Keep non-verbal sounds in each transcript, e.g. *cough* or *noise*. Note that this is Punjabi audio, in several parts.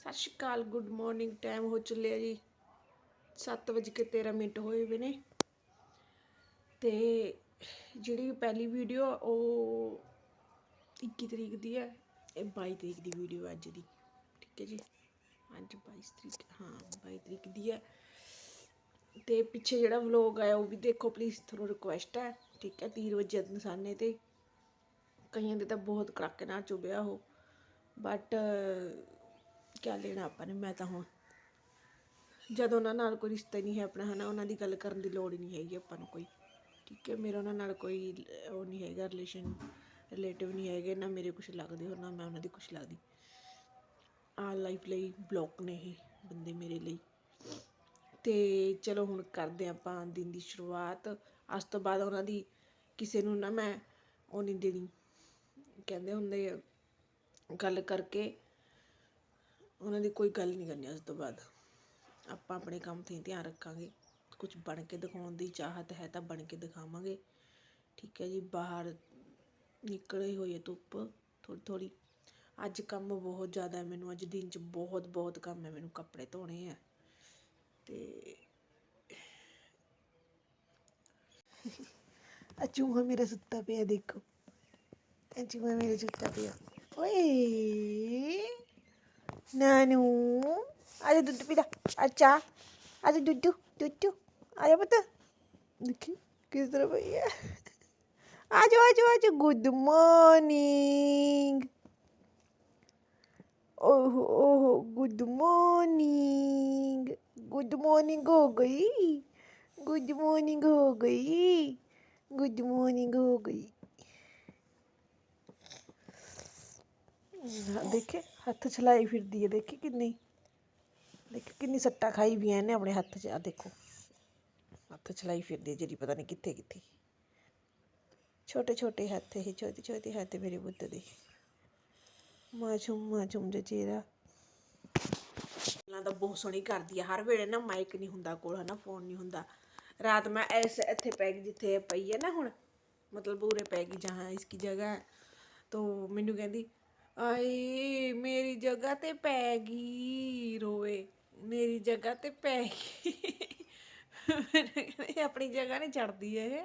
ਸਤਿ ਸ਼੍ਰੀ ਅਕਾਲ ਗੁੱਡ ਮਾਰਨਿੰਗ ਟਾਈਮ ਹੋ ਚੱਲਿਆ ਜੀ। 7:13 ਮਿੰਟ ਹੋਏ ਵੇ ਨੇ। ਤੇ ਜਿਹੜੀ ਪਹਿਲੀ ਵੀਡੀਓ ਉਹ 21 ਤਰੀਕ ਦੀ ਹੈ। ਇਹ 22 ਤਰੀਕ ਦੀ ਵੀਡੀਓ ਅੱਜ ਦੀ। ਠੀਕ ਹੈ ਜੀ? ਅੱਜ 22 ਤਰੀਕ, ਹਾਂ 22 ਤਰੀਕ ਦੀ ਹੈ। ਤੇ ਪਿੱਛੇ ਜਿਹੜਾ ਵਲੌਗ ਆਇਆ, ਉਹ ਵੀ ਦੇਖੋ ਪਲੀਜ਼ ਤੁਹਾਨੂੰ ਰਿਕੁਐਸਟ ਹੈ। ਠੀਕ ਹੈ 3 ਵਜੇ ਨਿਸ਼ਾਨੇ ਤੇ। ਕਈਆਂ ਦੇ ਤਾਂ ਬਹੁਤ ਕੜਾਕੇ ਨਾਲ ਚੁੱਭਿਆ ਉਹ। ਬਟ ਕਿਆ ਲੈਣਾ ਆਪਾਂ ਨੇ, ਮੈਂ ਤਾਂ ਹੁਣ ਜਦ ਉਹਨਾਂ ਨਾਲ ਕੋਈ ਰਿਸ਼ਤਾ ਹੀ ਨਹੀਂ ਹੈ ਆਪਣਾ, ਹਨਾ, ਉਹਨਾਂ ਦੀ ਗੱਲ ਕਰਨ ਦੀ ਲੋੜ ਹੀ ਨਹੀਂ ਹੈਗੀ ਆਪਾਂ ਨੂੰ ਕੋਈ। ਠੀਕ ਹੈ, ਮੇਰਾ ਉਹਨਾਂ ਨਾਲ ਕੋਈ, ਉਹ ਨਹੀਂ ਹੈਗਾ ਰਿਲੇਸ਼ਨ ਰਿਲੇਟਿਵ ਨਹੀਂ ਹੈਗੇ, ਨਾ ਮੇਰੇ ਕੁਝ ਲੱਗਦੇ ਹੋ ਨਾ ਮੈਂ ਉਹਨਾਂ ਦੀ ਕੁਝ ਲੱਗਦੀ। ਆ ਲਾਈਫ ਲਈ ਬਲੌਕ ਨੇ ਇਹ ਬੰਦੇ ਮੇਰੇ ਲਈ। ਤੇ ਚਲੋ ਹੁਣ ਕਰਦੇ ਹਾਂ ਆਪਾਂ ਦਿਨ ਦੀ ਸ਼ੁਰੂਆਤ। ਅੱਜ ਤੋਂ ਬਾਅਦ ਉਹਨਾਂ ਦੀ ਕਿਸੇ ਨੂੰ ਨਾ ਮੈਂ ਉਹ ਨਹੀਂ ਦੇਣੀ। ਕਹਿੰਦੇ ਹੁੰਦੇ ਗੱਲ ਕਰਕੇ ਉਹਨਾਂ ਦੀ ਕੋਈ ਗੱਲ ਨਹੀਂ ਕਰਨੀ ਉਸ ਤੋਂ ਬਾਅਦ। ਆਪਾਂ ਆਪਣੇ ਕੰਮ ਤੇ ਧਿਆਨ ਰੱਖਾਂਗੇ। ਕੁਝ ਬਣ ਕੇ ਦਿਖਾਉਣ ਦੀ ਚਾਹਤ ਹੈ ਤਾਂ ਬਣ ਕੇ ਦਿਖਾਵਾਂਗੇ। ਠੀਕ ਹੈ ਜੀ, ਬਾਹਰ ਨਿਕਲੇ ਹੋਈ ਹੈ ਧੁੱਪ ਥੋੜੀ ਥੋੜੀ ਅੱਜ ਕੰਮ ਬਹੁਤ ਜ਼ਿਆਦਾ ਹੈ ਮੈਨੂੰ, ਅੱਜ ਦਿਨ 'ਚ ਬਹੁਤ ਬਹੁਤ ਕੰਮ ਹੈ। ਮੈਨੂੰ ਕੱਪੜੇ ਧੋਣੇ ਆ ਤੇ *laughs* ਆ ਮੇਰਾ ਸੁੱਤਾ ਪਿਆ ਦੇਖੋ। ਇਹ ਮੇਰਾ ਸੁੱਤਾ ਪਿਆ। ਓਏ! ਨਾਨੂ ਆਜਾ ਦੁੱਧ ਪੀ ਲੈ ਅੱਛਾ ਆਜਾ ਦੁੱਧ ਦੁੱਧ ਆਜਾ ਪਤਾ ਦੇਖੀ ਕਿਸ ਤਰ੍ਹਾਂ ਪਈ ਹੈ ਆਜੋ ਆਜੋ ਆਜੋ ਗੁੱਡ ਮਾਰਨਿੰਗ ਓਹੋ ਓਹੋ ਗੁੱਡ ਮਾਰਨਿੰਗ ਗੁੱਡ ਮਾਰਨਿੰਗ ਹੋ ਗਈ ਗੁੱਡ ਮਾਰਨਿੰਗ ਹੋ ਗਈ ਗੁੱਡ ਮਾਰਨਿੰਗ ਹੋ ਗਈ ਹਾਂ, ਦੇਖੇ ਹੱਥ ਛਲਾਈ ਫਿਰਦੀ ਹੈ, ਦੇਖੀ ਕਿੰਨੀ, ਦੇਖ ਕਿੰਨੀ ਸੱਟਾਂ ਖਾਈ ਵੀ ਇਹਨੇ ਆਪਣੇ ਹੱਥ 'ਚ ਆ ਦੇਖੋ। ਹੱਥ ਚਲਾਈ ਫਿਰਦੀ ਹੈ ਜਿਹੜੀ ਪਤਾ ਨਹੀਂ ਕਿੱਥੇ ਕਿੱਥੇ। ਛੋਟੇ ਛੋਟੇ ਹੱਥ ਇਹ, ਛੋਟੇ ਛੋਟੇ ਹੱਥ ਮੇਰੇ ਬੁੱਧ ਦੇ। ਮਾਛੂਮ ਮਾਛੂਮ ਜਿਹਾ ਚਿਹਰਾ। ਗੱਲਾਂ ਤਾਂ ਬਹੁਤ ਸੋਹਣੀ ਕਰਦੀ ਆ। ਹਰ ਵੇਲੇ ਨਾ ਮਾਈਕ ਨਹੀਂ ਹੁੰਦਾ ਕੋਲ, ਹਨਾ ਫੋਨ ਨਹੀਂ ਹੁੰਦਾ। ਰਾਤ ਮੈਂ ਐਸੇ ਇੱਥੇ ਪੈ ਗਈ ਜਿੱਥੇ ਪਈ ਹੈ ਨਾ ਹੁਣ, ਮਤਲਬ ਉਰੇ ਪੈ ਗਈ ਜਹਾਂ ਇਸकी ਜਗ੍ਹਾ ਹੈ ਤੋ। ਮੈਨੂੰ ਕਹਿੰਦੀ ਆਏ, ਮੇਰੀ ਜਗ੍ਹਾ ਤੇ ਪੈ ਗਈ ਰੋਵੇ। ਮੇਰੀ ਜਗ੍ਹਾ ਤੇ ਪੈ ਗਈ। ਮੈਨੂੰ ਆਪਣੀ ਜਗ੍ਹਾ ਨਹੀਂ ਛੱਡਦੀ ਇਹ।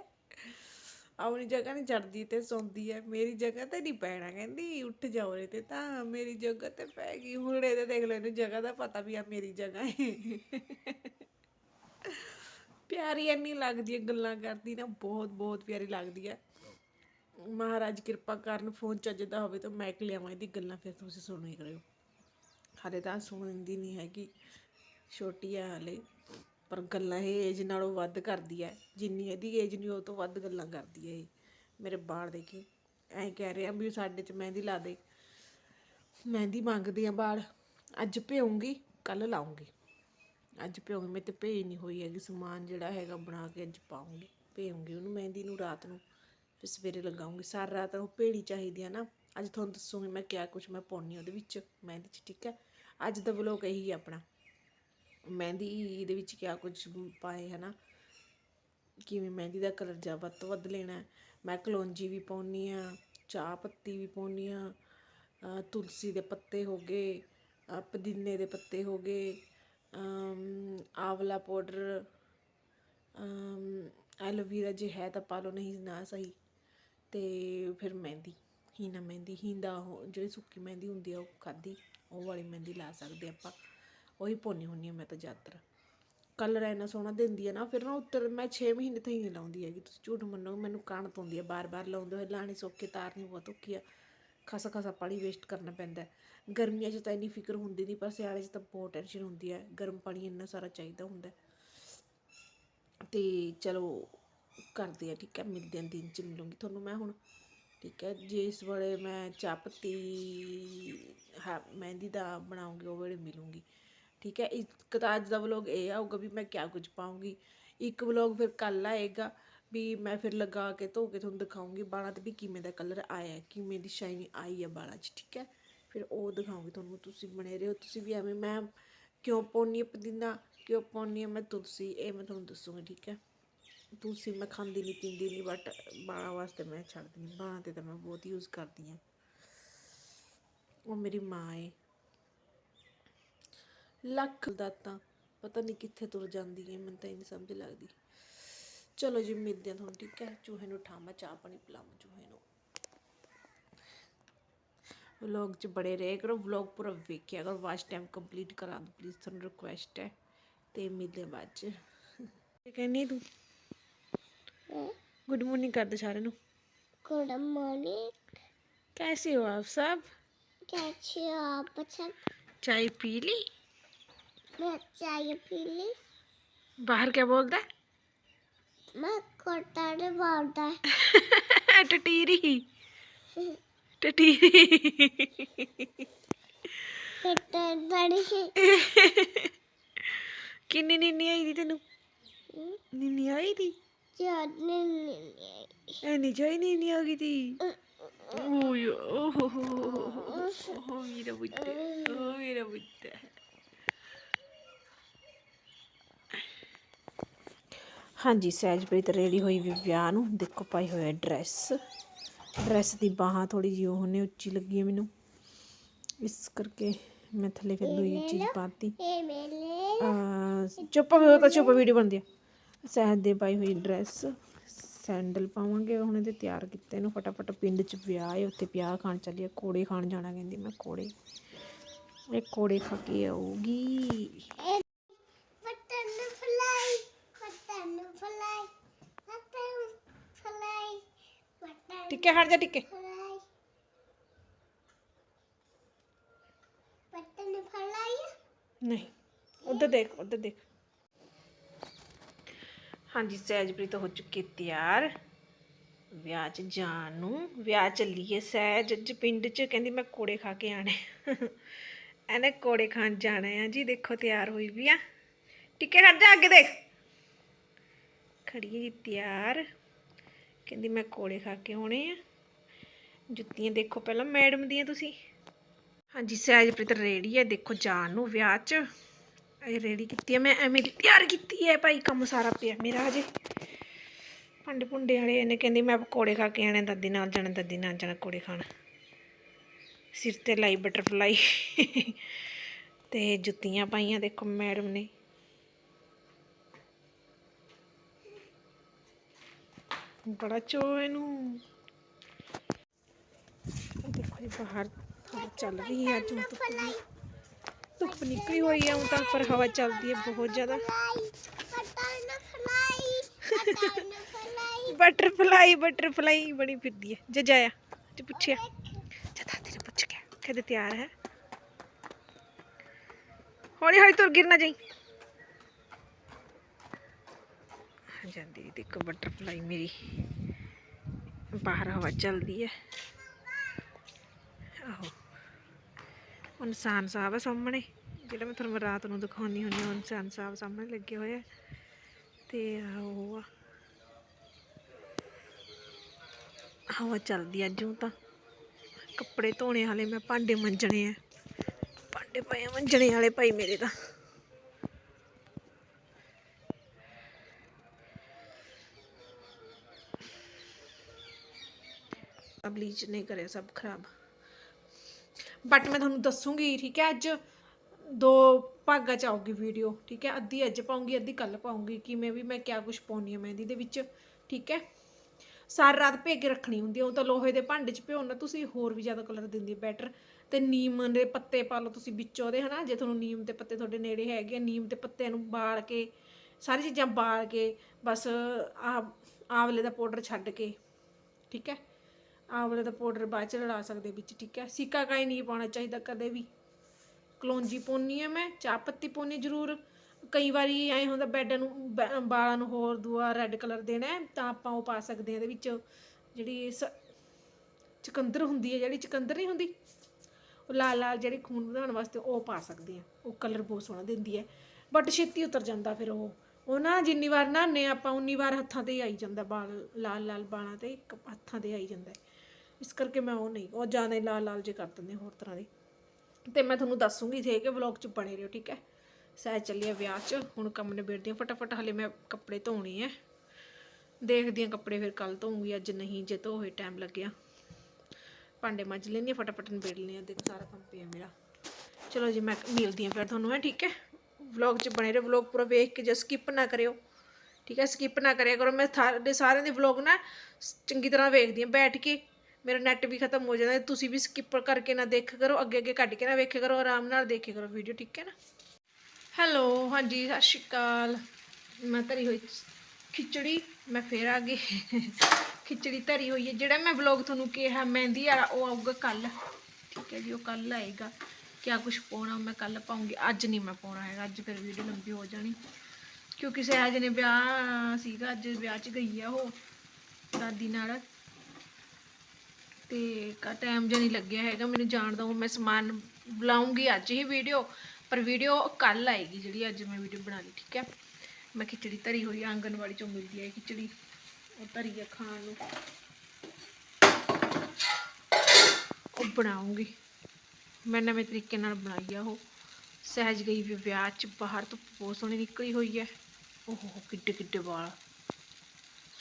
ਆਪਣੀ ਜਗ੍ਹਾ ਨਹੀਂ ਛੱਡਦੀ ਤੇ ਸੌਂਦੀ ਹੈ। ਮੇਰੀ ਜਗ੍ਹਾ ਤੇ ਨਹੀਂ ਪੈਣਾ, ਕਹਿੰਦੀ, ਉੱਠ ਜਾਓ ਰੇ ਤੇ ਤਾਂ। ਮੇਰੀ ਜਗ੍ਹਾ ਤੇ ਪੈ ਗਈ। ਹੁਣ ਇਹਦੇ ਦੇਖ ਲਓ, ਇਹਨੂੰ ਜਗ੍ਹਾ ਦਾ ਪਤਾ ਵੀ ਆ ਮੇਰੀ ਜਗ੍ਹਾ ਹੈ। ਪਿਆਰੀ ਇੰਨੀ ਲੱਗਦੀ ਹੈ, ਗੱਲਾਂ ਕਰਦੀ ਨਾ ਬਹੁਤ ਬਹੁਤ ਪਿਆਰੀ ਲੱਗਦੀ ਹੈ। ਮਹਾਰਾਜ ਕਿਰਪਾ ਕਰਨ ਫੋਨ ਚੱਜਦਾ ਹੋਵੇ ਤਾਂ ਮੈਂ ਲਿਆਵਾਂ, ਇਹਦੀ ਗੱਲਾਂ ਫਿਰ ਤੁਸੀਂ ਸੁਣਿਆ ਕਰਿਓ। ਹਾਲੇ ਤਾਂ ਸੁਣਦੀ ਨਹੀਂ ਹੈਗੀ, ਛੋਟੀ ਆ ਹਾਲੇ, ਪਰ ਗੱਲਾਂ ਇਹ ਏਜ ਨਾਲੋਂ ਵੱਧ ਕਰਦੀ ਹੈ, ਜਿੰਨੀ ਇਹਦੀ ਏਜ ਨਹੀਂ ਉਹ ਤੋਂ ਵੱਧ ਗੱਲਾਂ ਕਰਦੀ ਹੈ ਇਹ। ਮੇਰੇ ਬਾਲ ਦੇਖੀ, ਐਂ ਕਹਿ ਰਿਹਾ ਵੀ ਸਾਡੇ 'ਚ ਮਹਿੰਦੀ ਲਾ ਦੇ। ਮਹਿੰਦੀ ਮੰਗਦੀ ਆ ਬਾਲ ਅੱਜ ਭਿਉਂਗੀ, ਕੱਲ ਲਾਉਂਗੀ। ਅੱਜ ਭਿਉਂਗੀ ਮੈਂ ਤੇ ਭੇਜ ਨਹੀਂ ਹੋਈ ਹੈਗੀ ਸਮਾਨ ਜਿਹੜਾ ਹੈਗਾ ਬਣਾ ਕੇ ਅੱਜ ਪਾਉਂਗੀ, ਭੇਉਂਗੀ ਉਹਨੂੰ ਮਹਿੰਦੀ ਨੂੰ ਰਾਤ ਨੂੰ। ਫਿਰ ਸਵੇਰੇ ਲਗਾਉਂਗੀ, ਸਾਰਾ ਰਾਤ ਉਹ ਭੇੜੀ ਚਾਹੀਦੀ ਹੈ ਨਾ। ਅੱਜ ਤੁਹਾਨੂੰ ਦੱਸੂਗੀ ਮੈਂ ਕਿਆ ਕੁਝ ਮੈਂ ਪਾਉਣੀ ਉਹਦੇ ਵਿੱਚ, ਮਹਿੰਦੀ 'ਚ, ਠੀਕ ਹੈ ਅੱਜ ਦਾ ਵਲੋਗ ਇਹੀ ਹੈ ਆਪਣਾ। ਮਹਿੰਦੀ ਦੇ ਵਿੱਚ ਕਿਆ ਕੁਝ ਪਾਏ ਹੈ ਨਾ? ਕਿਵੇਂ ਮਹਿੰਦੀ ਦਾ ਕਲਰ ਜਾਂ ਵੱਧ ਤੋਂ ਵੱਧ ਲੈਣਾ ਮੈਂ ਕਲੋਂਜੀ ਵੀ ਪਾਉਣੀ ਆ, ਚਾਹ ਪੱਤੀ ਵੀ ਪਾਉਣੀ ਆ ਤੁਲਸੀ ਦੇ ਪੱਤੇ ਹੋ ਗਏ ਪੁਦੀਨੇ ਦੇ ਪੱਤੇ ਹੋ ਗਏ ਆਵਲਾ ਪਾਊਡਰ ਐਲੋਵੀਰਾ ਜੇ ਹੈ ਤਾਂ ਪਾ ਲਓ, ਨਹੀਂ ਨਾ ਸਹੀ। ਅਤੇ ਫਿਰ ਮਹਿੰਦੀ, ਹੀਨਾ ਮਹਿੰਦੀ, ਹੀਂਦਾ ਉਹ ਜਿਹੜੀ ਸੁੱਕੀ ਮਹਿੰਦੀ ਹੁੰਦੀ ਆ, ਉਹ ਖਾਦੀ ਉਹ ਵਾਲੀ ਮਹਿੰਦੀ ਲਾ ਸਕਦੇ ਆਪਾਂ। ਉਹੀ ਪਾਉਂਦੀ ਹੁੰਦੀ ਹਾਂ ਮੈਂ ਤਾਂ ਜ਼ਿਆਦਾਤਰ। ਕਲਰ ਇੰਨਾ ਸੋਹਣਾ ਦਿੰਦੀ ਹੈ ਨਾ, ਫਿਰ ਨਾ ਉੱਤਰ ਮੈਂ 6 ਮਹੀਨੇ ਤੋਂ ਹੀ ਲਾਉਂਦੀ ਹੈਗੀ। ਤੁਸੀਂ ਝੂਠ ਮੰਨੋ, ਮੈਨੂੰ ਕਾਣਤ ਆਉਂਦੀ ਆ, ਬਾਰ-ਬਾਰ ਲਾਉਂਦੇ ਹੋਏ ਲਾਣੀ ਸੌਖੀ, ਤਾਰਨੀ ਬਹੁਤ ਔਖੀ ਆ। ਖਾਸਾ ਖਾਸਾ ਪਾਣੀ ਵੇਸਟ ਕਰਨਾ ਪੈਂਦਾ ਗਰਮੀਆਂ 'ਚ ਤਾਂ ਇੰਨੀ ਫਿਕਰ ਹੁੰਦੀ ਨਹੀਂ, ਪਰ ਸਿਆਲੇ 'ਚ ਤਾਂ ਬਹੁਤ ਟੈਨਸ਼ਨ ਹੁੰਦੀ ਹੈ। ਗਰਮ ਪਾਣੀ ਇੰਨਾ ਸਾਰਾ ਚਾਹੀਦਾ ਹੁੰਦਾ ਹੈ। ਤੇ ਚਲੋ ਕਰਦੇ ਆ, ਠੀਕ ਹੈ, ਮਿਲਦੇ ਹਾਂ ਦਿਨ 'ਚ ਮਿਲੂੰਗੀ ਤੁਹਾਨੂੰ ਮੈਂ ਹੁਣ, ਠੀਕ ਹੈ ਜਿਸ ਵੇਲੇ ਮੈਂ ਚਾਹ ਪੱਤੀ, ਹਾਂ, ਮਹਿੰਦੀ ਦਾ ਬਣਾਉਂਗੀ, ਉਹ ਵੇਲੇ ਮਿਲੂੰਗੀ, ਠੀਕ ਹੈ, ਇੱਕ ਤਾਂ ਅੱਜ ਦਾ ਵਲੋਗ ਇਹ ਆਊਗਾ ਵੀ ਮੈਂ ਕਿਆ ਕੁਝ ਪਾਉਂਗੀ ਇੱਕ ਵਲੋਗ ਫਿਰ ਕੱਲ ਆਏਗਾ ਵੀ ਮੈਂ ਫਿਰ ਲਗਾ ਕੇ ਧੋ ਕੇ ਤੁਹਾਨੂੰ ਦਿਖਾਉਂਗੀ ਬਾਲਾਂ ਤੇ ਵੀ ਕਿਵੇਂ ਦਾ ਕਲਰ ਆਇਆ, ਕਿਵੇਂ ਦੀ ਸ਼ਾਈਨਿੰਗ ਆਈ ਹੈ ਬਾਲਾਂ 'ਚ, ਠੀਕ ਹੈ, ਫਿਰ ਉਹ ਦਿਖਾਉਂਗੀ ਤੁਹਾਨੂੰ ਤੁਸੀਂ ਬਣੇ ਰਹੋ, ਤੁਸੀਂ ਵੀ ਐਵੇਂ ਮੈਂ ਕਿਉਂ ਪਾਉਣੀ ਹੈ ਪੁਦੀਨਾ, ਕਿਉਂ ਪਾਉਣੀ ਹੈ ਮੈਂ ਤੁਲਸੀ, ਇਹ ਮੈਂ ਤੁਹਾਨੂੰ ਦੱਸੂਗੀ, ਠੀਕ ਹੈ। ਤੁਲਸੀ ਮੈਂ ਖਾਂਦੀ ਨਹੀਂ ਪੀਂਦੀ ਨਹੀਂ ਬਟ ਬਾਲਾਂ ਵਾਸਤੇ ਮੈਂ ਛੱਡਦੀ ਨਹੀਂ ਬਾਲਾਂ ਤੇ ਤਾਂ ਮੈਂ ਬਹੁਤ ਯੂਜ਼ ਕਰਦੀ ਹਾਂ। ਉਹ ਮੇਰੀ ਮਾਂ ਹੈ ਲੱਖ ਦਾਤਾਂ, ਪਤਾ ਨਹੀਂ ਕਿੱਥੇ ਤੁਰ ਜਾਂਦੀ ਹੈ ਮੈਨੂੰ ਤਾਂ ਇਹ ਨਹੀਂ ਸਮਝ ਲੱਗਦੀ। ਚਲੋ ਜੀ, ਮਿਲਦੇ ਹਾਂ ਤੁਹਾਨੂੰ, ਠੀਕ ਹੈ? ਚੂਹੇ ਨੂੰ ਉਠਾਵਾਂ ਚਾਹ ਪਾਣੀ ਪਿਲਾਵਾਂ ਚੂਹੇ ਨੂੰ। ਵਲੌਗ 'ਚ ਬੜੇ ਰਹੇ, ਕਰੋ ਵਲੌਗ ਪੂਰਾ ਵੇਖਿਆ ਕਰੋ ਵਾਚ ਟਾਈਮ ਕੰਪਲੀਟ ਕਰਾ ਦਿਓ ਪਲੀਜ਼ ਤੁਹਾਨੂੰ ਰਿਕੁਐਸਟ ਹੈ। ਤੇ ਮਿਲਦੇ ਬਾਅਦ 'ਚ। ਕੀ ਤੂੰ गुड मॉर्निंग कर दे सारे नु गुड मॉर्निंग कैसे हो आप सब कैसे हो आप सब चाय पी ली मैं चाय पी ली बाहर क्या बोलता मैं कोटा ने बोलता है टटीरी टटीरी कोटा बड़ी किन्नी नीनी आई थी तेनू ਚੜਨੇ ਨਹੀਂ ਐਨੀ ਜਾਈ ਨਹੀਂ ਤੀ। ਓਏ ਮੇਰਾ ਬੁੱਤੇ ਓ ਮੇਰਾ ਬੁੱਤੇ ਰੈਡੀ ਹੋਈ ਵੀ ਵਿਆਹ ਨੂੰ। ਦੇਖੋ ਪਾਈ ਹੋਇਆ ਡਰੈਸ ਡਰੈਸ ਦੀ ਬਾਹਾਂ ਥੋੜੀ ਜਿਹੀ ਉਹਨੇ ਉੱਚੀ ਲੱਗੀ ਹੈ ਮੈਨੂੰ। ਇਸ ਕਰਕੇ ਮੈਂ ਥੱਲੇ ਫਿਰ ਦੂਜੀ ਚੀਜ਼ ਪਾਤੀ। ਚੁੱਪ ਵੀ ਤਾਂ ਚੁੱਪ ਵੀਡੀਓ ਬਣਦੀ ਹੈ ਸਹਿਦ ਦੇ ਪਾਈ ਹੋਈ ਡਰੈਸ ਸੈਂਡਲ ਪਾਵਾਂਗੇ ਹੁਣ ਇਹਦੇ ਤਿਆਰ ਕੀਤੇ ਨੂੰ ਫਟਾਫਟ ਪਿੰਡ 'ਚ ਵਿਆਹ ਹੈ ਉੱਥੇ ਵਿਆਹ ਖਾਣ ਚੱਲੀ ਆ ਕੋੜੇ ਖਾਣ ਜਾਣਾ ਕਹਿੰਦੀ ਮੈਂ ਕੋੜੇ। ਇਹ ਕੋੜੇ ਖਾ ਕੇ ਆਉਗੀ ਜਾ ਨਹੀਂ ਉਧਰ ਦੇਖ ਉਧਰ ਦੇਖ। ਹਾਂਜੀ ਸਹਿਜਪ੍ਰੀਤ ਹੋ ਚੁੱਕੀ ਤਿਆਰ। ਵਿਆਹ 'ਚ ਜਾਣ ਨੂੰ, ਵਿਆਹ ਚੱਲੀਏ ਸਹਿਜ। ਅੱਜ ਪਿੰਡ 'ਚ ਕਹਿੰਦੀ ਮੈਂ ਕੋੜੇ ਖਾ ਕੇ ਆਣੇ ਇਹਨੇ ਕੋੜੇ ਖਾਣ ਜਾਣਾ ਆ। ਜੀ ਦੇਖੋ, ਤਿਆਰ ਹੋਈ ਵੀ ਆ। ਟਿੱਕੇ ਖੜ ਜਾ ਅੱਗੇ ਦੇਖ। ਖੜੀ ਹੈ ਜੀ, ਤਿਆਰ। ਕਹਿੰਦੀ ਮੈਂ ਕੋੜੇ ਖਾ ਕੇ ਆਉਣੇ ਆ। ਜੁੱਤੀਆਂ ਦੇਖੋ ਪਹਿਲਾਂ, ਮੈਡਮ ਦੀਆਂ ਤੁਸੀਂ। ਹਾਂਜੀ ਸਹਿਜਪ੍ਰੀਤ ਰੈਡੀ ਹੈ। ਦੇਖੋ, ਜਾਣ ਨੂੰ ਵਿਆਹ 'ਚ। ਇਹ ਰੈਡੀ ਕੀਤੀ ਹੈ ਮੈਂ ਐਵੇਂ ਦੀ ਤਿਆਰ ਕੀਤੀ ਹੈ ਭਾਈ ਕੰਮ ਸਾਰਾ ਪਿਆ ਮੇਰਾ ਹਜੇ। ਭਾਂਡੇ ਭੁੰਡੇ ਵਾਲੇ ਇਹਨੇ ਕਹਿੰਦੀ ਮੈਂ ਪਕੌੜੇ ਖਾ ਕੇ ਆਣੇ ਦਾਦੀ ਨਾਲ ਜਾਣਾ, ਦਾਦੀ ਨਾਲ ਜਾਣਾ ਕੋੜੇ ਖਾਣ। ਸਿਰ ਤੇ ਲਾਈ ਬਟਰਫਲਾਈ ਤੇ ਜੁੱਤੀਆਂ ਪਾਈਆਂ ਦੇਖੋ ਮੈਡਮ ਨੇ। ਬੜਾ ਚੋ ਇਹਨੂੰ। ਦੇਖੋ ਜੀ ਬਾਹਰ ਚੱਲ ਰਹੀ ਹੈ ਅੱਜ ਧੁੱਪ ਧੁੱਪ ਨਿਕਲੀ ਹੋਈ ਹੈ ਹੁਣ ਤਾਂ ਪਰ ਹਵਾ ਚੱਲਦੀ ਹੈ ਬਹੁਤ ਜ਼ਿਆਦਾ butterfly *laughs* butterfly butterfly butterfly ਬੜੀ ਫਿਰਦੀ ਹੈ ਜੇ ਜਾਇਆ ਤੇ ਪੁੱਛਿਆ ਜਦਾ ਤੇਰੇ ਪੁੱਛ ਗਿਆ ਕਦੇ ਤਿਆਰ ਹੈ ਹੌਲੀ ਹੌਲੀ ਤੁਰ ਗਿਰ ਨਾ ਜਾਈ ਆ ਜਾਂਦੀ ਦੇਖੋ ਬਟਰਫਲਾਈ ਇਨਸਾਨ ਸਾਹਿਬ ਆ ਸਾਹਮਣੇ, ਜਿਹੜਾ ਮੈਂ ਤੁਹਾਨੂੰ ਰਾਤ ਨੂੰ ਦਿਖਾਉਂਦੀ ਹੁੰਦੀ ਹਾਂ ਉਹ ਸਾਹਿਬ ਸਾਹਮਣੇ ਲੱਗੇ ਹੋਏ ਆ। ਤੇ ਆਹ ਉਹ ਆ। ਹਵਾ ਚੱਲਦੀ ਅੱਜ ਹੁਣ ਤਾਂ। ਕੱਪੜੇ ਧੋਣੇ ਵਾਲੇ ਮੈਂ ਭਾਂਡੇ ਮੰਜਣੇ ਆ। ਭਾਂਡੇ ਪਏ ਮੰਜਣੇ ਵਾਲੇ ਭਾਈ ਮੇਰੇ ਤਾਂ। ਬਲੀਚ ਨਹੀਂ ਕਰਿਆ ਸਭ ਖਰਾਬ। ਬਟ ਮੈਂ ਤੁਹਾਨੂੰ ਦੱਸੂਗੀ ਠੀਕ ਹੈ ਅੱਜ ਦੋ ਭਾਗਾਂ ਚ ਆਊਗੀ ਵੀਡੀਓ ਠੀਕ ਹੈ ਅੱਧੀ ਅੱਜ ਪਾਉਂਗੀ ਅੱਧੀ ਕੱਲ ਪਾਉਂਗੀ ਕਿਵੇਂ ਵੀ ਮੈਂ ਕਿਆ ਕੁਝ ਪਾਉਣੀ ਹੈ ਮਹਿੰਦੀ ਦੇ ਵਿੱਚ ਠੀਕ ਹੈ। ਸਾਰੀ ਰਾਤ ਭੇ ਕੇ ਰੱਖਣੀ ਹੁੰਦੀ ਹੈ ਉਹ ਤਾਂ ਲੋਹੇ ਦੇ ਭਾਂਡੇ 'ਚ ਭਿਓਣਾ ਤੁਸੀਂ ਹੋਰ ਵੀ ਜ਼ਿਆਦਾ ਕਲਰ ਦਿੰਦੀ ਬੈਟਰ ਤੇ ਨੀਮ ਦੇ ਪੱਤੇ ਪਾ ਲਓ ਤੁਸੀਂ ਵਿੱਚ ਉਹਦੇ ਹਨਾ ਜੇ ਤੁਹਾਨੂੰ ਨੀਮ ਦੇ ਪੱਤੇ ਤੁਹਾਡੇ ਨੇੜੇ ਹੈਗੇ ਆ, ਨੀਮ ਦੇ ਪੱਤਿਆਂ ਨੂੰ ਬਾਲ ਕੇ ਸਾਰੀ ਚੀਜ਼ਾਂ ਬਾਲ ਕੇ ਬਸ ਆ ਆਵਲੇ ਦਾ ਪਾਊਡਰ ਛੱਡ ਕੇ ਠੀਕ ਹੈ। ਆਵਲੇ ਦਾ ਪਾਊਡਰ ਬਾਅਦ ਚ ਰਲਾ ਸਕਦੇ ਵਿੱਚ, ਠੀਕ ਹੈ? ਸਿੱਕਾ ਕਾਈ ਨਹੀਂ ਪਾਉਣਾ ਚਾਹੀਦਾ ਕਦੇ ਵੀ। ਕਲੌਂਜੀ ਪਾਉਣੀ ਹੈ ਮੈਂ, ਚਾਹ ਪੱਤੀ ਪਾਉਣੀ ਜ਼ਰੂਰ। ਕਈ ਵਾਰੀ ਐ ਹੁੰਦਾ ਬੈੱਡ ਨੂੰ, ਬੈ- ਵਾਲਾਂ ਨੂੰ ਹੋਰ ਦੂਆ ਰੈੱਡ ਕਲਰ ਦੇਣਾ ਤਾਂ ਆਪਾਂ ਉਹ ਪਾ ਸਕਦੇ ਹਾਂ ਇਹਦੇ ਵਿੱਚ। ਜਿਹੜੀ ਸ- ਚੁਕੰਦਰ ਹੁੰਦੀ ਹੈ, ਜਿਹੜੀ ਚੁਕੰਦਰ ਨਹੀਂ ਹੁੰਦੀ? ਉਹ ਲਾਲ ਲਾਲ ਜਿਹੜੀ ਖੂਨ ਵਧਾਉਣ ਵਾਸਤੇ ਉਹ ਪਾ ਸਕਦੇ ਆ ਉਹ ਕਲਰ ਬਹੁਤ ਸੋਹਣਾ ਦਿੰਦੀ ਹੈ। ਬਟ ਛੇਤੀ ਉਤਰ ਜਾਂਦਾ ਫਿਰ ਉਹ। ਉਹ ਨਾ ਜਿੰਨੀ ਵਾਰ ਨਹਾਉਂਦੇ ਹਾਂ ਆਪਾਂ, ਉਨੀ ਵਾਰ ਹੱਥਾਂ ਤੇ ਹੀ ਆਈ ਜਾਂਦਾ ਬਾਲ, ਲਾਲ ਲਾਲ ਬਾਲਾਂ ਤੇ ਇੱਕ ਹੱਥਾਂ ਤੇ ਆਈ ਜਾਂਦਾ ਇਸ ਕਰਕੇ ਮੈਂ ਉਹ ਨਹੀਂ, ਉਹ ਜ਼ਿਆਦਾ ਹੀ ਲਾਲ ਲਾਲ ਜੇ ਕਰ ਦਿੰਦੇ ਹੋਰ ਤਰ੍ਹਾਂ ਦੇ। ਤੇ ਮੈਂ ਤੁਹਾਨੂੰ ਦੱਸੂਗੀ ਥੇ ਕਿ ਵਲੌਗ 'ਚ ਬਣੇ ਰਹੋ, ਠੀਕ ਹੈ? ਸਹਿ ਚੱਲੀ ਆ ਵਿਆਹ 'ਚ, ਹੁਣ ਕੰਮ ਨਿਬੇੜਦੀ ਹਾਂ ਫਟਾਫਟ ਹਲੇ ਮੈਂ ਕੱਪੜੇ ਧੋਣੇ ਆ ਦੇਖਦੀ ਹਾਂ ਕੱਪੜੇ ਫਿਰ ਕੱਲ ਧੋਊਂਗੀ, ਅੱਜ ਨਹੀਂ, ਜੇ ਧੋ ਹੋਏ ਟਾਈਮ ਲੱਗਿਆ। ਭਾਂਡੇ ਮਾਂਜ ਲੈਂਦੀ ਹਾਂ, ਫਟਾਫਟ ਨਿਬੇੜ ਲੈਂਦੀ ਹਾਂ ਦੇਖ ਸਾਰਾ ਕੰਮ ਪਿਆ ਮੇਰਾ। ਚਲੋ ਜੀ, ਮੈਂ ਮਿਲਦੀ ਹਾਂ ਫਿਰ ਤੁਹਾਨੂੰ ਹੈ, ਠੀਕ ਹੈ? ਵਲੌਗ 'ਚ ਬਣੇ ਰਹੋ ਵਲੌਗ ਪੂਰਾ ਵੇਖ ਕੇ ਜੇ ਸਕਿਪ ਨਾ ਕਰਿਓ। ਠੀਕ ਹੈ ਸਕਿਪ ਨਾ ਕਰਿਆ ਕਰੋ, ਮੈਂ ਤੁਹਾਡੇ ਸਾਰਿਆਂ ਦੇ ਵਲੌਗ ਨਾ ਚੰਗੀ ਤਰ੍ਹਾਂ ਵੇਖਦੀ ਹਾਂ, ਬੈਠ ਕੇ ਮੇਰਾ ਨੈਟ ਵੀ ਖਤਮ ਹੋ ਜਾਂਦਾ ਤੁਸੀਂ ਵੀ ਸਕਿਪ ਕਰਕੇ ਨਾ ਦੇਖ ਕਰੋ ਅੱਗੇ ਅੱਗੇ ਕੱਢ ਕੇ ਨਾ ਵੇਖਿਆ ਕਰੋ ਆਰਾਮ ਨਾਲ ਦੇਖਿਆ ਕਰੋ ਵੀਡੀਓ ਠੀਕ ਹੈ ਨਾ ਹੈਲੋ ਹਾਂਜੀ ਸਤਿ ਸ਼੍ਰੀ ਅਕਾਲ ਮੈਂ ਧਰੀ ਹੋਈ ਖਿਚੜੀ ਮੈਂ ਫੇਰ ਆ ਗਈ ਖਿਚੜੀ ਧਰੀ ਹੋਈ ਹੈ ਜਿਹੜਾ ਮੈਂ ਵਲੌਗ ਤੁਹਾਨੂੰ ਕਿਹਾ ਮਹਿੰਦੀ ਵਾਲਾ ਉਹ ਆਊਗਾ ਕੱਲ ਠੀਕ ਹੈ ਜੀ ਉਹ ਕੱਲ ਆਏਗਾ ਕਿਆ ਕੁਝ ਪਾਉਣਾ ਮੈਂ ਕੱਲ ਪਾਉਂਗੀ ਅੱਜ ਨਹੀਂ ਮੈਂ ਪਾਉਣਾ ਹੈਗਾ ਅੱਜ ਫਿਰ ਵੀਡੀਓ ਲੰਬੀ ਹੋ ਜਾਣੀ ਕਿਉਂਕਿ ਸਹਿਜ ਨੇ ਵਿਆਹ ਸੀਗਾ ਅੱਜ ਵਿਆਹ 'ਚ ਗਈ ਆ ਉਹ ਦਾਦੀ ਨਾਲ ਤੇ ਕਾ ਟਾਈਮ ਜਿਹਾ ਨਹੀਂ ਲੱਗਿਆ ਹੈਗਾ ਮੈਨੂੰ ਜਾਣ ਦਾ ਮੈਂ ਸਮਾਨ ਬੁਲਾਉਂਗੀ ਅੱਜ ਹੀ ਵੀਡੀਓ ਪਰ ਵੀਡੀਓ ਕੱਲ ਆਏਗੀ ਜਿਹੜੀ ਅੱਜ ਮੈਂ ਵੀਡੀਓ ਬਣਾ ਲਈ ਠੀਕ ਹੈ? ਮੈਂ ਖਿਚੜੀ ਧਰੀ ਹੋਈ ਆ, ਆਂਗਣਵਾੜੀ ਚੋਂ ਮਿਲਦੀ ਹੈ ਇਹ ਖਿਚੜੀ ਉਹ ਧਰੀ ਆ ਖਾਣ ਨੂੰ। ਉਹ ਬਣਾਉਂਗੀ। ਮੈਂ ਨਵੇਂ ਤਰੀਕੇ ਨਾਲ ਬਣਾਈ ਆ ਉਹ। ਸਹਿਜ ਗਈ ਵੀ ਵਿਆਹ 'ਚ ਬਾਹਰ ਤੋਂ ਬਹੁਤ ਸੋਹਣੀ ਨਿਕਲੀ ਹੋਈ ਹੈ। ਓਹੋ ਕਿੱਡੇ ਕਿੱਡੇ ਵਾਲ।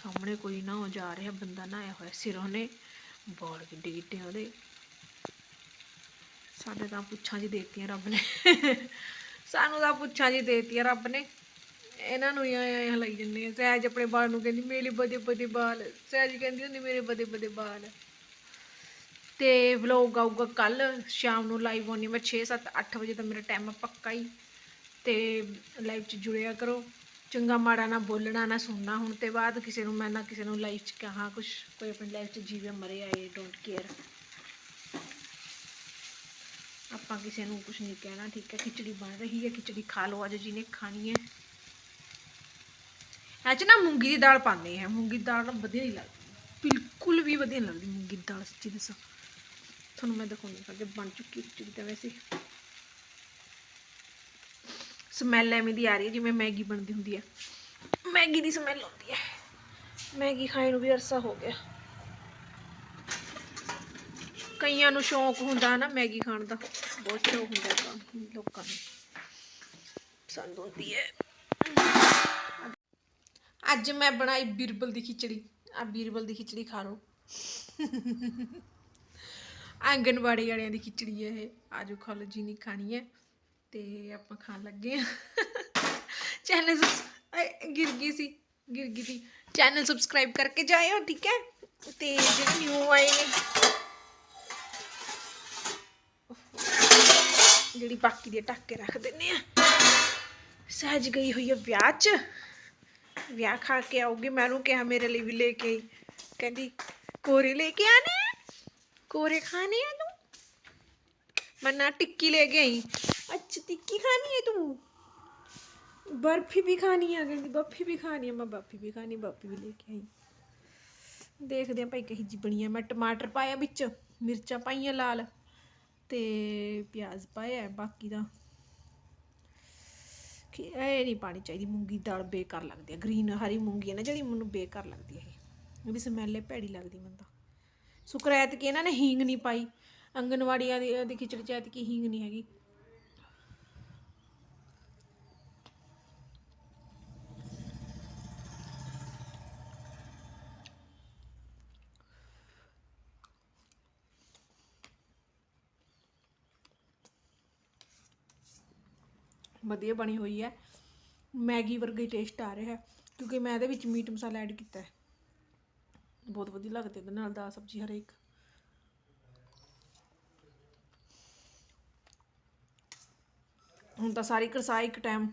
ਸਾਹਮਣੇ ਕੋਈ ਨਾ ਹੋ ਜਾ ਰਿਹਾ ਬੰਦਾ ਨਾ ਆਇਆ ਹੋਇਆ ਸਿਰੋਂ ਨੇ ਬਾਲ ਕਿੱਡੇ ਕਿੱਡੇ ਉਹਦੇ। ਸਾਡੇ ਤਾਂ ਪੁੱਛਾਂ ਜੀ ਦੇਤੀਆਂ ਰੱਬ ਨੇ। ਸਾਨੂੰ ਤਾਂ ਪੁੱਛਾਂ ਜੀ ਦੇਤੀਆਂ ਰੱਬ ਨੇ। ਇਹਨਾਂ ਨੂੰ ਹੀ ਆਏ ਹਲਾਈ ਜੰਨੇ ਸਹਿਜ ਆਪਣੇ ਬਾਲ ਨੂੰ ਕਹਿੰਦੀ, ਮੇਰੇ ਬਦੇ ਬਦੇ ਬਾਲ। ਸਹਿਜ ਕਹਿੰਦੀ ਹੁੰਦੀ, ਮੇਰੇ ਬਦੇ ਬਦੇ ਬਾਲ। ਤੇ ਵਲੌਗ ਆਊਗਾ ਕੱਲ, ਸ਼ਾਮ ਨੂੰ ਲਾਈਵ ਹੋਣੀ ਮੈਂ 6 7 8 ਵਜੇ ਦਾ ਮੇਰਾ ਟਾਈਮ ਪੱਕਾ ਹੀ। ਤੇ ਲਾਈਵ 'ਚ ਜੁੜਿਆ ਕਰੋ। ਚੰਗਾ ਮਾੜਾ ਨਾ ਬੋਲਣਾ, ਨਾ ਸੁਣਨਾ। ਹੁਣ ਤੇ ਬਾਅਦ ਕਿਸੇ ਨੂੰ ਮੈਂ ਨਾ ਕਿਸੇ ਨੂੰ ਲਾਈਵ 'ਚ ਕਹਾਂ ਕੁਝ ਕੋਈ ਆਪਣੀ ਲਾਈਫ 'ਚ ਜੀਵੇ ਮਰੇ ਆਏ ਡੋਂਟ ਕੇਅਰ ਆਪਾਂ ਕਿਸੇ ਨੂੰ ਕੁਝ ਨਹੀਂ ਕਹਿਣਾ, ਠੀਕ ਹੈ? ਖਿਚੜੀ ਬਣ ਰਹੀ ਹੈ, ਖਿਚੜੀ ਖਾ ਲਓ ਅੱਜ ਜਿਹਨੇ ਖਾਣੀ ਹੈ। ਇਹ 'ਚ ਨਾ ਮੂੰਗੀ ਦੀ ਦਾਲ ਪਾਉਂਦੇ ਹੈ ਮੂੰਗੀ ਦੀ ਦਾਲ ਵਧੀਆ ਨਹੀਂ ਲੱਗਦੀ। ਬਿਲਕੁਲ ਵੀ ਵਧੀਆ ਨਹੀਂ ਲੱਗਦੀ ਮੂੰਗੀ ਦੀ ਦਾਲ, ਸੱਚੀ ਦੱਸਾਂ। ਤੁਹਾਨੂੰ ਮੈਂ ਦਿਖਾਉਂਦੀ ਹਾਂ ਕਿ ਬਣ ਚੁੱਕੀ ਖਿਚੜੀ ਤਾਂ ਵੈਸੇ। ਸਮੈਲ ਐਵੇਂ ਦੀ ਆ ਰਹੀ ਹੈ ਜਿਵੇਂ ਮੈਗੀ ਬਣਦੀ ਹੁੰਦੀ ਹੈ। ਮੈਗੀ ਦੀ ਸਮੈਲ ਆਉਂਦੀ ਹੈ। ਮੈਗੀ ਖਾਣ ਨੂੰ ਵੀ ਅਰਸਾ ਹੋ ਗਿਆ। ਕਈਆਂ ਨੂੰ ਸ਼ੌਂਕ ਹੁੰਦਾ ਨਾ ਮੈਗੀ ਖਾਣ ਦਾ। ਬਹੁਤ ਸ਼ੌਂਕ ਹੁੰਦਾ ਤਾਂ ਲੋਕਾਂ ਨੂੰ। ਪਸੰਦ ਹੁੰਦੀ ਹੈ। ਅੱਜ ਮੈਂ ਬਣਾਈ ਬੀਰਬਲ ਦੀ ਖਿਚੜੀ। ਆ ਬੀਰਬਲ ਦੀ ਖਿਚੜੀ ਖਾ ਲਓ। ਆਂਗਨਵਾੜੀ ਵਾਲਿਆਂ ਦੀ ਖਿਚੜੀ ਹੈ ਇਹ। ਆਜੋ ਖਾ ਲਓ ਜੀ ਨਹੀਂ ਖਾਣੀ ਹੈ। ਤੇ ਆਪਾਂ ਖਾਣ ਲੱਗੇ ਆ ਚੈਨਲ ਗਿਰ ਗਈ ਸੀ, ਗਿਰ ਗਈ ਸੀ। ਚੈਨਲ ਸਬਸਕ੍ਰਾਈਬ ਕਰਕੇ ਜਾਇਓ ਠੀਕ ਹੈ? ਤੇ ਜਿਹੜੇ ਨਿਊ ਆਏ ਨੇ ਜਿਹੜੀ ਬਾਕੀ ਦੀ ਢੱਕ ਕੇ ਰੱਖ ਦਿੰਨੇ ਆ ਸਹਿਜ ਗਈ ਹੋਈ ਹੈ ਵਿਆਹ 'ਚ। ਵਿਆਹ ਖਾ ਕੇ ਆਉਗੀ ਮੈਂ ਉਹਨੂੰ ਕਿਹਾ, ਮੇਰੇ ਲਈ ਵੀ ਲੈ ਕੇ ਆਈ। ਕਹਿੰਦੀ, ਕੋਰੇ ਲੈ ਕੇ ਆਣੇ ਆ? ਕੋਰੇ ਖਾਣੇ ਆ ਤੂੰ? ਮੈਂ ਨਾ ਟਿੱਕੀ ਲੈ ਕੇ ਆਈ। ਅੱਛਾ ਖਾਣੀ ਹੈ ਤੂੰ? ਬਰਫੀ ਵੀ ਖਾਣੀ ਆ, ਕਹਿੰਦੀ ਬਰਫੀ ਵੀ ਖਾਣੀ ਆ। ਮੈਂ ਬਰਫੀ ਵੀ ਖਾਣੀ, ਬਰਫੀ ਵੀ ਲੈ ਕੇ ਆਈ। ਦੇਖਦੇ ਆ ਭਾਈ ਕਹੀ ਜੀ ਬਣੀ ਆ। ਮੈਂ ਟਮਾਟਰ ਪਾਇਆ ਵਿੱਚ, ਮਿਰਚਾਂ ਪਾਈਆਂ ਲਾਲ ਤੇ ਪਿਆਜ਼ ਪਾਇਆ ਬਾਕੀ ਦਾ। ਕਿ ਇਹ ਨਹੀਂ ਪਾਣੀ ਚਾਹੀਦੀ, ਮੂੰਗੀ ਦਾਲ ਬੇਕਾਰ ਲੱਗਦੀ ਹੈ ਗ੍ਰੀਨ ਹਰੀ ਮੂੰਗੀ ਹੈ ਨਾ, ਜਿਹੜੀ ਮੈਨੂੰ ਬੇਕਾਰ ਲੱਗਦੀ ਹੈ ਇਹ। ਵੀ ਸਮੈਲ ਭੈੜੀ ਲੱਗਦੀ ਮੈਨੂੰ ਤਾਂ। ਸੁਕਰੈਤ ਕਿ ਇਹਨਾਂ ਨੇ ਹੀਂਗ ਨਹੀਂ ਪਾਈ। ਅੰਗਨਵਾੜੀਆਂ ਦੀ ਖਿਚੜੀ ਚ ਐਤਕੀ ਹੀਂਗ ਨਹੀਂ ਹੈਗੀ। ਵਧੀਆ ਬਣੀ ਹੋਈ ਹੈ। ਮੈਗੀ ਵਰਗਾ ਹੀ ਟੇਸਟ ਆ ਰਿਹਾ ਹੈ, ਕਿਉਂਕਿ ਮੈਂ ਇਹਦੇ ਵਿੱਚ ਮੀਟ ਮਸਾਲਾ ਐਡ ਕੀਤਾ ਹੈ। ਬਹੁਤ ਵਧੀਆ ਲੱਗਦੇ ਇਹਦੇ ਨਾਲ ਦਾਲ ਸਬਜ਼ੀ ਹਰੇਕ। ਹੁਣ ਤਾਂ ਸਾਰੀ ਕੜਸਾਈ ਇੱਕ ਟਾਈਮ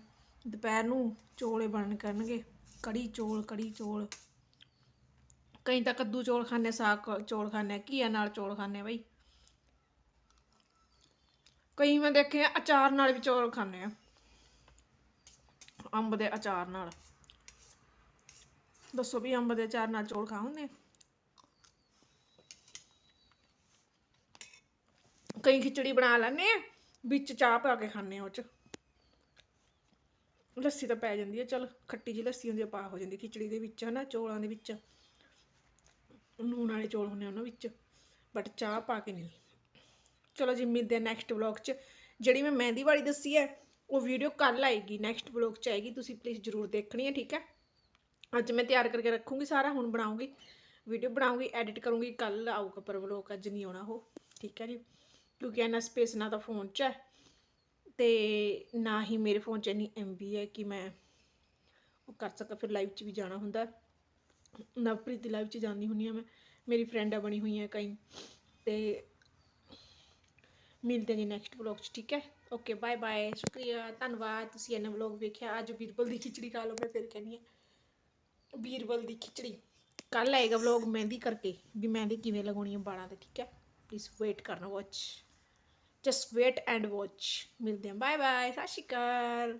ਦੁਪਹਿਰ ਨੂੰ ਚੋਲੇ ਬਣ ਕਰਨਗੇ। ਕੜੀ ਚੋਲ ਕੜੀ ਚੋਲ। ਕਈ ਤਾਂ ਕੱਦੂ ਚੋਲ ਖਾਣੇ ਸਾਗ ਚੋਲ ਖਾਣੇ ਘੀਆ ਨਾਲ ਚੋਲ ਖਾਣੇ ਬਈ। ਕਈ ਮੈਂ ਦੇਖੇ ਅਚਾਰ ਨਾਲ ਵੀ ਚੌਲ ਖਾਂਦੇ ਆ। ਅੰਬ ਦੇ ਅਚਾਰ ਨਾਲ। ਦੱਸੋ ਵੀ ਅੰਬ ਦੇ ਅਚਾਰ ਨਾਲ ਚੌਲ ਖਾਉਂਦੇ ਕਈ ਖਿਚੜੀ ਬਣਾ ਲੈਂਦੇ ਵਿੱਚ ਚਾਹ ਪਾ ਕੇ ਖਾਂਦੇ ਆ ਉਹ ਚ। ਲੱਸੀ ਤਾਂ ਪੈ ਜਾਂਦੀ ਹੈ ਚਲ ਖੱਟੀ ਜਿਹੀ ਲੱਸੀ ਹੁੰਦੀ ਆ, ਪਾ ਹੋ ਜਾਂਦੀ ਖਿਚੜੀ ਦੇ ਵਿੱਚ, ਹਨਾ, ਚੌਲਾਂ ਦੇ ਵਿੱਚ। ਨੂਣ ਵਾਲੇ ਚੌਲ ਹੁੰਦੇ ਆ ਉਹਨਾਂ ਵਿੱਚ ਬਟ ਚਾਹ ਪਾ ਕੇ ਨਹੀਂ। ਚਲੋ ਜੀ, ਮਿਲਦੇ ਆ ਨੈਕਸਟ ਵਲੌਗ 'ਚ। ਜਿਹੜੀ ਮੈਂ ਮਹਿੰਦੀ ਵਾਲੀ ਦੱਸੀ ਹੈ ਉਹ ਵੀਡੀਓ ਕੱਲ ਆਏਗੀ ਨੈਕਸਟ ਵਲੌਗ 'ਚ ਆਏਗੀ, ਤੁਸੀਂ ਪਲੀਜ਼ ਜ਼ਰੂਰ ਦੇਖਣੀ ਹੈ, ਠੀਕ ਹੈ? ਅੱਜ ਮੈਂ ਤਿਆਰ ਕਰਕੇ ਰੱਖੂੰਗੀ ਸਾਰਾ, ਹੁਣ ਬਣਾਉਂਗੀ ਵੀਡੀਓ ਬਣਾਉਂਗੀ ਐਡਿਟ ਕਰੂੰਗੀ ਕੱਲ ਆਊਗਾ ਪਰ ਵਲੌਗ ਅੱਜ ਨਹੀਂ ਆਉਣਾ ਉਹ, ਠੀਕ ਹੈ ਜੀ? ਕਿਉਂਕਿ ਇਹਨਾਂ ਸਪੇਸ ਨਾ ਤਾਂ ਫੋਨ 'ਚ ਹੈ, ਤੇ ਨਾ ਹੀ ਮੇਰੇ ਫੋਨ 'ਚ ਇੰਨੀ ਐਮਬੀ ਹੈ ਕਿ ਮੈਂ ਉਹ ਕਰ ਸਕਾਂ, ਫਿਰ ਲਾਈਵ 'ਚ ਵੀ ਜਾਣਾ ਹੁੰਦਾ ਨਵਪ੍ਰੀਤ ਦੀ ਲਾਈਵ 'ਚ ਜਾਂਦੀ ਹੁੰਦੀ ਆ ਮੈਂ, ਮੇਰੀ ਫਰੈਂਡਾਂ ਬਣੀ ਹੋਈਆਂ ਕਈ, ਤੇ ਮਿਲਦੇ ਨੇ ਨੈਕਸਟ ਵਲੌਗ 'ਚ, ਠੀਕ ਹੈ? ਓਕੇ ਬਾਏ ਬਾਏ ਸ਼ੁਕਰੀਆ ਧੰਨਵਾਦ ਤੁਸੀਂ ਇਹਨਾਂ ਵਲੌਗ ਵੇਖਿਆ ਅੱਜ ਬੀਰਬਲ ਦੀ ਖਿਚੜੀ ਖਾ ਲਓ ਮੈਂ ਫਿਰ ਕਹਿੰਦੀ ਹਾਂ ਬੀਰਬਲ ਦੀ ਖਿਚੜੀ ਕੱਲ ਆਏਗਾ ਵਲੌਗ ਮਹਿੰਦੀ ਕਰਕੇ ਵੀ ਮਹਿੰਦੀ ਕਿਵੇਂ ਲਗਾਉਣੀ ਹੈ ਵਾਲਾਂ ਤੇ ਠੀਕ ਹੈ ਪਲੀਜ਼ ਵੇਟ ਕਰਨਾ watch just wait and watch ਮਿਲਦੇ ਹਾਂ ਬਾਏ ਬਾਏ ਸਤਿ ਸ਼੍ਰੀ ਅਕਾਲ